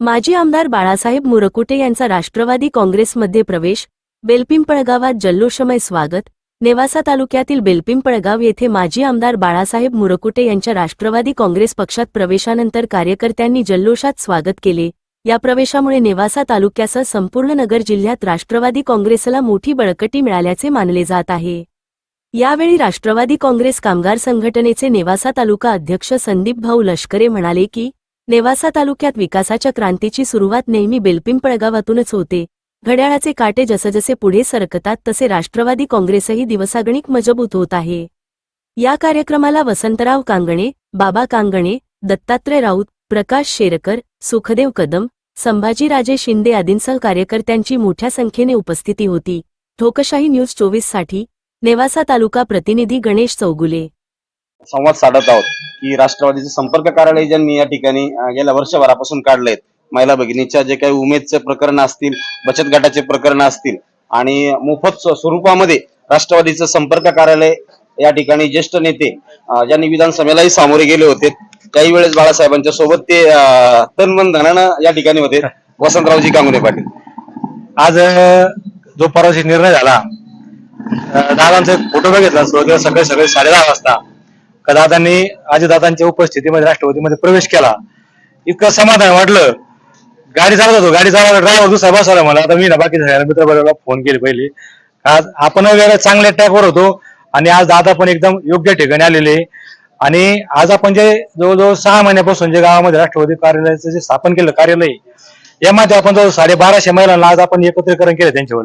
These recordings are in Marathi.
माजी आमदार बाळासाहेब मुरकुटे यांचा राष्ट्रवादी काँग्रेसमध्ये प्रवेश बेलपिंपळगावात जल्लोषमय स्वागत नेवासा तालुक्यातील बेलपिंपळगाव येथे माजी आमदार बाळासाहेब मुरकुटे यांच्या राष्ट्रवादी काँग्रेस पक्षात प्रवेशानंतर कार्यकर्त्यांनी जल्लोषात स्वागत केले. या प्रवेशामुळे नेवासा तालुक्यासह संपूर्ण नगर जिल्ह्यात राष्ट्रवादी काँग्रेसला मोठी बळकटी मिळाल्याचे मानले जात आहे. यावेळी राष्ट्रवादी काँग्रेस कामगार संघटनेचे नेवासा तालुका अध्यक्ष संदीप भाऊ लष्करे म्हणाले की नेवासा तालुक्यात विकासाच्या क्रांतीची सुरुवात नेहमी बेलपिंपळगावातूनच होते. घड्याळाचे काटे जसजसे पुढे सरकतात तसे राष्ट्रवादी काँग्रेसही दिवसागणिक मजबूत होत आहे. या कार्यक्रमाला वसंतराव कांगणे बाबा कांगणे दत्तात्रय राऊत प्रकाश शेरकर सुखदेव कदम संभाजीराजे शिंदे आदींसह कार्यकर्त्यांची मोठ्या संख्येने उपस्थिती होती. ठोकशाही न्यूज चोवीससाठी नेवासा तालुका प्रतिनिधी गणेश चौगुले. संवाद साधत आहोत की राष्ट्रवादीचे संपर्क कार्यालय ज्यांनी या ठिकाणी गेल्या वर्षभरापासून काढलेत महिला भगिनीच्या जे काही उमेदचे प्रकरण असतील बचत गटाचे प्रकरण असतील आणि मोफत स्वरूपामध्ये राष्ट्रवादीचं संपर्क कार्यालय या ठिकाणी ज्येष्ठ नेते ज्यांनी विधानसभेलाही सामोरे गेले होते काही वेळेस बाळासाहेबांच्या सोबत ते तनमन धनानं या ठिकाणी होते. वसंतरावजी कांगुरे पाटील. आज जो परवाशी निर्णय झाला दादांचा एक फोटो बघितला सुरुवातीला सकाळी साडे साडेदहा वाजता. का दादांनी दादांच्या उपस्थितीमध्ये राष्ट्रवादीमध्ये प्रवेश केला. इतकं समाधान वाटलं. गाडी चालवत होतो. गाडी चालवला ड्रायव्हर दुसरा बसवला मला. आता मी ना बाकी मित्र बरोबर फोन केले पहिले. आज आपण वगैरे चांगल्या ट्रॅकवर होतो. आणि आज दादा पण एकदम योग्य ठिकाणी आलेले. आणि आज आपण जे जवळजवळ सहा महिन्यापासून जे गावामध्ये राष्ट्रवादी कार्यालयाचं जे स्थापन केलं कार्यालय यामध्ये आपण जवळ साडेबाराशे महिलांना आज आपण एकत्रीकरण केलं त्यांच्यावर.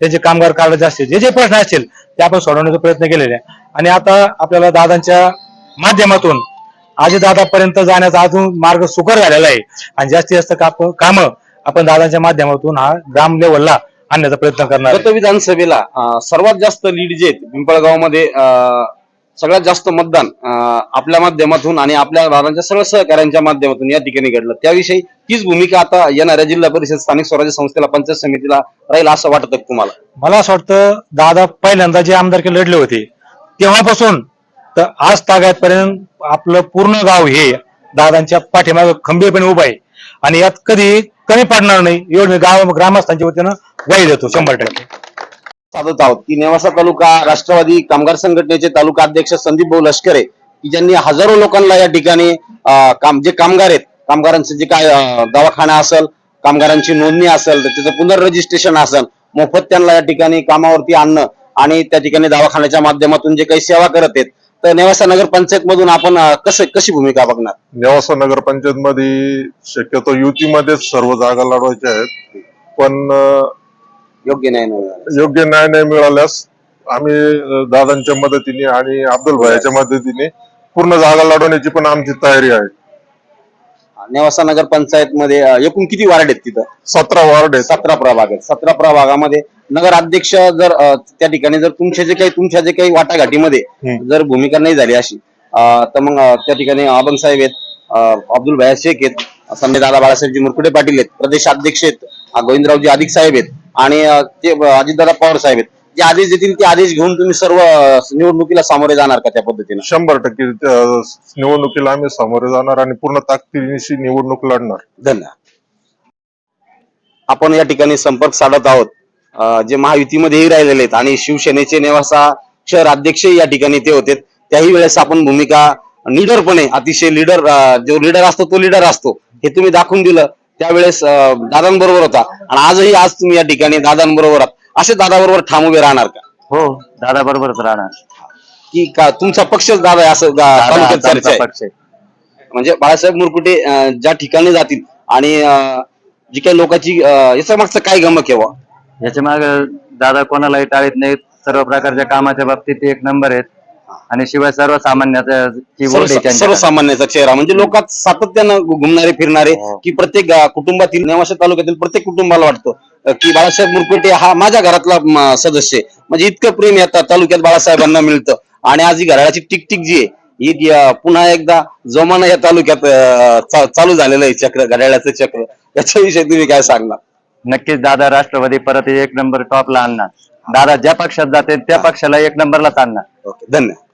त्यांचे कामगार कार्ड असतील जे जे प्रश्न असतील ते आपण सोडवण्याचा प्रयत्न केलेले आहे. आणि आता आपल्याला दादांच्या माध्यमातून दादापर्यंत जाण्याचा अजून मार्ग सुकर झालेला आहे. आणि जास्तीत जास्त काप- कामं आपण दादांच्या माध्यमातून हा ग्राम लेवलला आणण्याचा प्रयत्न करणार गत विधानसभेला सर्वात जास्त लीड जे आहेत पिंपळगावमध्ये सगळ्यात जास्त मतदान आपल्या माध्यमातून आणि आपल्या दादांच्या सगळ्या सहकाऱ्यांच्या माध्यमातून या ठिकाणी घडलं. त्याविषयी तीच भूमिका आता येणाऱ्या जिल्हा परिषद स्थानिक स्वराज्य संस्थेला पंचायत समितीला राहील असं वाटतं तुम्हाला? मला असं वाटतं दादा पहिल्यांदा जे आमदारकी लढले होते तेव्हापासून तर आज तागायतपर्यंत आपलं पूर्ण गाव हे दादांच्या पाठीमागे खंबीरपणे उभं आहे. आणि यात कधी कमी पडणार नाही एवढं मी गाव ग्रामस्थांच्या वतीनं वाई देतो शंभर टक्के. साधत आहोत. की नेवासा तालुका राष्ट्रवादी कामगार संघटनेचे तालुका अध्यक्ष संदीप भाऊ लष्करे की ज्यांनी हजारो लोकांना या ठिकाणी काम जे कामगार आहेत कामगारांचं जे काय दवाखाना असेल कामगारांची नोंदणी असेल तर त्याचं पुनर्रजिस्ट्रेशन असेल मोफत त्यांना या ठिकाणी कामावरती आणणं आणि त्या ठिकाणी दवाखान्याच्या माध्यमातून जे काही सेवा करत आहेत तर नेवासा नगर पंचायत मधून आपण कसं कशी भूमिका बघणार? नेवासा नगरपंचायत मध्ये शक्यतो युतीमध्येच सर्व जागा लढवायच्या आहेत. पण योग्य नाही ना योग्य न्याय नाही मिळाल्यास आम्ही दादांच्या मदतीने आणि अब्दुल भाईच्या मदतीने पूर्ण जागा लढवण्याची पण आमची तयारी आहे. नेवासा नगर पंचायत मध्ये एकूण किती वार्ड आहेत तिथं? सतरा वार्ड आहेत. सतरा प्रभाग आहेत. सतरा प्रभागामध्ये नगर अध्यक्ष जर त्या ठिकाणी जर तुमच्या जे काही तुमच्या जे काही वाटाघाटीमध्ये. जर भूमिका नाही झाली अशी तर मग त्या ठिकाणी अबंग साहेब आहेत अब्दुल भया शेख आहेत संजय दादा बाळासाहेबजी मुरकुटे पाटील आहेत प्रदेश अध्यक्ष आहेत गोविंदरावजी अधिक साहेब आहेत आणि ते अजितदादा पवार साहेब आहेत जे आदेश देतील ते आदेश घेऊन तुम्ही सर्व निवडणुकीला सामोरे जाणार का त्या पद्धतीने? शंभर टक्के निवडणुकीला आम्ही सामोरे जाणार आणि पूर्ण ताकदीनिशी निवडणूक लढणार. धन्यवाद. आपण या ठिकाणी संपर्क साधत आहोत. अं, जे महायुतीमध्येही राहिलेले आहेत आणि शिवसेनेचे नेवासा शहर अध्यक्ष या ठिकाणी ते होते. त्याही वेळेस आपण भूमिका लीडरपणे अतिशय लीडर जो लीडर असतो तो लीडर असतो हे तुम्ही दाखवून दिलं. त्यावेळेस दादांबरोबर होता. आणि आजही आज तुम्ही या ठिकाणी दादांबरोबर आहात. असे दादाबरोबर ठाम उभे राहणार का? हो दादा बरोबरच राहणार. की का तुमचा पक्षच दादा आहे असं गा- दादा तालुक्यात आमचा चर्चा आहे? पक्ष आहे. म्हणजे बाळासाहेब मुरकुटे अं, ज्या ठिकाणी जातील आणि अं, जी काही लोकांची अं, याच्या मागचं काय गमक आहे बुवा? याच्या माग दादा कोणालाही टाळीत नाहीत. सर्व प्रकारच्या कामाच्या बाबतीत ते एक नंबर आहेत. आणि शिवाय सर्वसामान्याचा आहे सर्व- त्यांच्याकडे. सर्वसामान्याचा चेहरा. म्हणजे लोकात सातत्यानं घुमणारे फिरणारे हो. की प्रत्येक कुटुंबातील नेवासा तालुक्यातील प्रत्येक कुटुंबाला वाटतं अं, की बाळासाहेब मुरकुटे हा माझ्या घरातला म, सदस्य आहे. म्हणजे इतकं प्रेम येतात तालुक्यात बाळासाहेबांना मिळतं. आणि आज ही घराची टिकटिक जी आहे ही अं, पुन्हा एकदा जोमानं या तालुक्यात अं, चा- चालू झालेलं आहे चक्र घड्याळाचं चक्र. याच्याविषयी तुम्ही काय सांगणार? नक्कीच दादा राष्ट्रवादी परत एक नंबर टॉपला आणणार. दादा ज्या पक्षात जाते त्या पक्षाला एक नंबरलाच आणणार ओके धन्यवाद.